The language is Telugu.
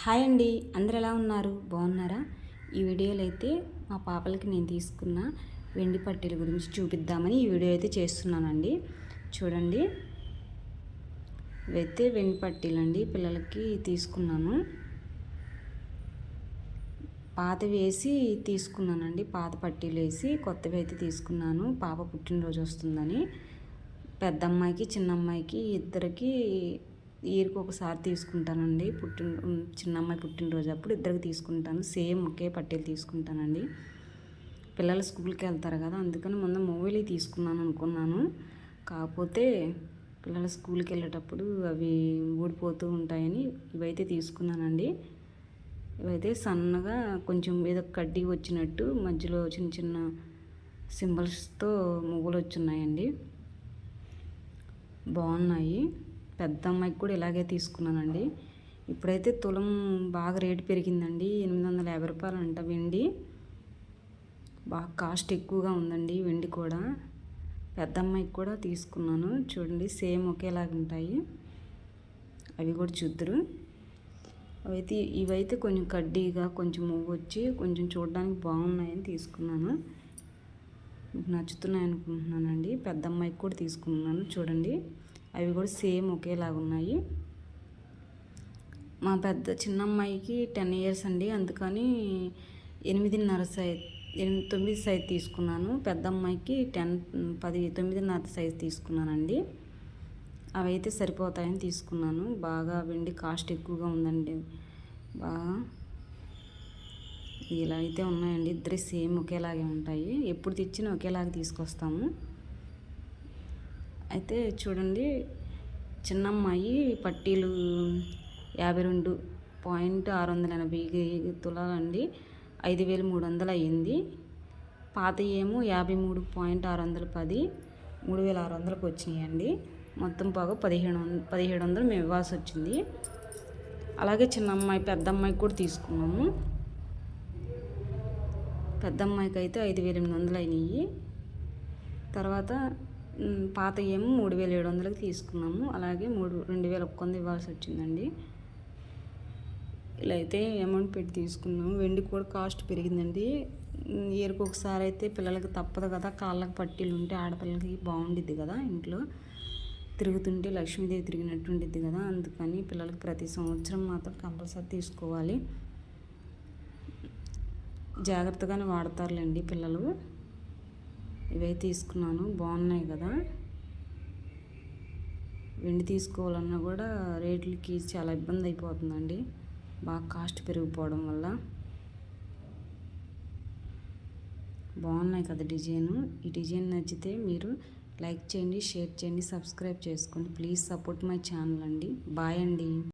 హాయ్ అండి. అందరు ఎలా ఉన్నారు? బాగున్నారా? ఈ వీడియోలో అయితే మా పాపలకి నేను తీసుకున్న వెండి పట్టీల గురించి చూపిద్దామని ఈ వీడియో అయితే చేస్తున్నానండి. చూడండి. ఇవైతే వెండి పట్టీలు అండి పిల్లలకి తీసుకున్నాను. పాత వేసి తీసుకున్నానండి. పాత పట్టీలు వేసి కొత్తవి అయితే తీసుకున్నాను. పాప పుట్టినరోజు వస్తుందని. పెద్ద అమ్మాయికి చిన్న అమ్మాయికి ఇద్దరికి ఇయర్కి ఒకసారి తీసుకుంటానండి. పుట్టిన చిన్న అమ్మాయి పుట్టినరోజు అప్పుడు ఇద్దరికి తీసుకుంటాను. సేమ్ ఒకే పట్టీలు తీసుకుంటానండి. పిల్లలు స్కూల్కి వెళ్తారు కదా అందుకని ముందు మూవీలు తీసుకున్నాను అనుకున్నాను. కాకపోతే పిల్లలు స్కూల్కి వెళ్ళేటప్పుడు అవి ఊడిపోతూ ఉంటాయని ఇవైతే తీసుకున్నానండి. ఇవైతే సన్నగా కొంచెం ఏదో కడ్డీ వచ్చినట్టు మధ్యలో చిన్న చిన్న సింబల్స్తో ముగ్గులు వచ్చున్నాయండి. బాగున్నాయి. పెద్ద అమ్మాయికి కూడా ఇలాగే తీసుకున్నానండి. ఇప్పుడైతే తులం బాగా రేటు పెరిగిందండి. ఎనిమిది వందల యాభై రూపాయలు అంట వెండి. బాగా కాస్ట్ ఎక్కువగా ఉందండి వెండి కూడా. పెద్ద అమ్మాయికి కూడా తీసుకున్నాను. చూడండి సేమ్ ఒకేలాగా ఉంటాయి. అవి కూడా చూద్దరు. అవైతే ఇవైతే కొంచెం కడ్డీగా కొంచెం మువ్వు వచ్చి కొంచెం చూడడానికి బాగున్నాయని తీసుకున్నాను. నచ్చుతున్నాయి అనుకుంటున్నానండి పెద్ద అమ్మాయికి కూడా తీసుకున్నాను. చూడండి. అవి కూడా సేమ్ ఒకేలాగా ఉన్నాయి. మా పెద్ద చిన్న అమ్మాయికి టెన్ ఇయర్స్ అండి. అందుకని ఎనిమిదిన్నర సైజ్ ఎనిమిది తొమ్మిది సైజ్ తీసుకున్నాను. పెద్ద అమ్మాయికి టెన్ పది తొమ్మిదిన్నర సైజ్ తీసుకున్నానండి. అవి అయితే సరిపోతాయని తీసుకున్నాను. బాగా వెండి కాస్ట్ ఎక్కువగా ఉందండి. బాగా ఇలా అయితే ఉన్నాయండి. ఇద్దరు సేమ్ ఒకేలాగే ఉంటాయి. ఎప్పుడు తెచ్చినా ఒకేలాగా తీసుకొస్తాము. అయితే చూడండి చిన్నమ్మాయి పట్టీలు యాభై రెండు పాయింట్ ఆరు వందల ఎనభై తులాలండి. ఐదు వేలు మూడు వందలు అయ్యింది. పాత ఏమో యాభై మూడు పాయింట్ ఆరు వందల పది మూడు వేల ఆరు వందలకు వచ్చినాయండి. మొత్తం పోగా పదిహేడు పదిహేడు వందలు మేము ఇవ్వాల్సి వచ్చింది. అలాగే చిన్న అమ్మాయి పెద్ద అమ్మాయికి కూడా తీసుకున్నాము. పెద్ద అమ్మాయికి అయితే ఐదు వేల ఎనిమిది వందలు అయినాయి. తర్వాత పాత ఏమో మూడు వేల ఏడు వందలకి తీసుకున్నాము. అలాగే మూడు రెండు వేల ఒక్క వంద ఇవ్వాల్సి వచ్చిందండి. ఇలా అయితే అమౌంట్ పెట్టి తీసుకున్నాము. వెండి కూడా కాస్ట్ పెరిగిందండి. ఇయర్కి ఒకసారి అయితే పిల్లలకి తప్పదు కదా. కాళ్ళకి పట్టీలు ఉంటే ఆడపిల్లలకి బాగుండిద్ది కదా ఇంట్లో. తిరుగుతుంటే లక్ష్మీదేవి తిరిగినట్టు ఉండిద్ది కదా. అందుకని పిల్లలకి ప్రతి సంవత్సరం మాత్రం కంపల్సరీ తీసుకోవాలి. జాగ్రత్తగానే వాడతారులేండి పిల్లలు. ఇవే తీసుకున్నాను. బాగున్నాయి కదా. వెండి తీసుకోవాలన్నా కూడా రేట్లకి చాలా ఇబ్బంది అయిపోతుందండి. బాగా కాస్ట్ పెరిగిపోవడం వల్ల. బాగున్నాయి కదా డిజైను. ఈ డిజైన్ నచ్చితే మీరు లైక్ చేయండి షేర్ చేయండి సబ్స్క్రైబ్ చేసుకోండి. ప్లీజ్ సపోర్ట్ మై ఛానల్ అండి. బాయ్ అండి.